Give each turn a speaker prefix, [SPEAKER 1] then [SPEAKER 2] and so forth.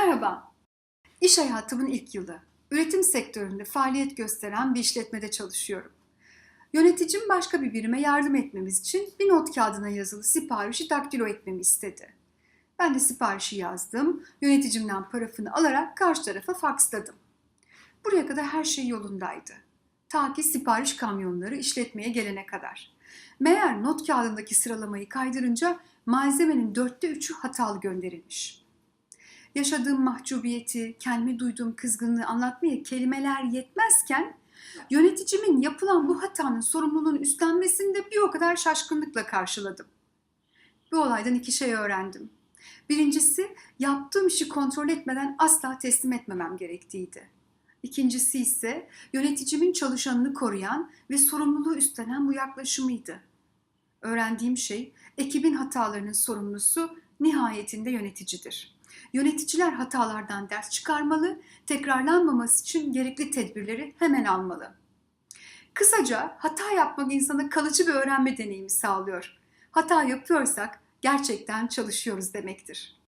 [SPEAKER 1] Merhaba. İş hayatımın ilk yılı. Üretim sektöründe faaliyet gösteren bir işletmede çalışıyorum. Yöneticim başka bir birime yardım etmemiz için bir not kağıdına yazılı siparişi daktilo etmemi istedi. Ben de siparişi yazdım, yöneticimden parafını alarak karşı tarafa faksladım. Buraya kadar her şey yolundaydı. Ta ki sipariş kamyonları işletmeye gelene kadar. Meğer not kağıdındaki sıralamayı kaydırınca malzemenin dörtte üçü hatalı gönderilmiş. Yaşadığım mahcubiyeti, kendime duyduğum kızgınlığı anlatmaya kelimeler yetmezken yöneticimin yapılan bu hatanın sorumluluğunu üstlenmesini de bir o kadar şaşkınlıkla karşıladım. Bu olaydan iki şey öğrendim. Birincisi yaptığım işi kontrol etmeden asla teslim etmemem gerektiğiydi. İkincisi ise yöneticimin çalışanını koruyan ve sorumluluğu üstlenen bu yaklaşımıydı. Öğrendiğim şey ekibin hatalarının sorumlusu nihayetinde yöneticidir. Yöneticiler hatalardan ders çıkarmalı, tekrarlanmaması için gerekli tedbirleri hemen almalı. Kısaca hata yapmak insana kalıcı bir öğrenme deneyimi sağlıyor. Hata yapıyorsak gerçekten çalışıyoruz demektir.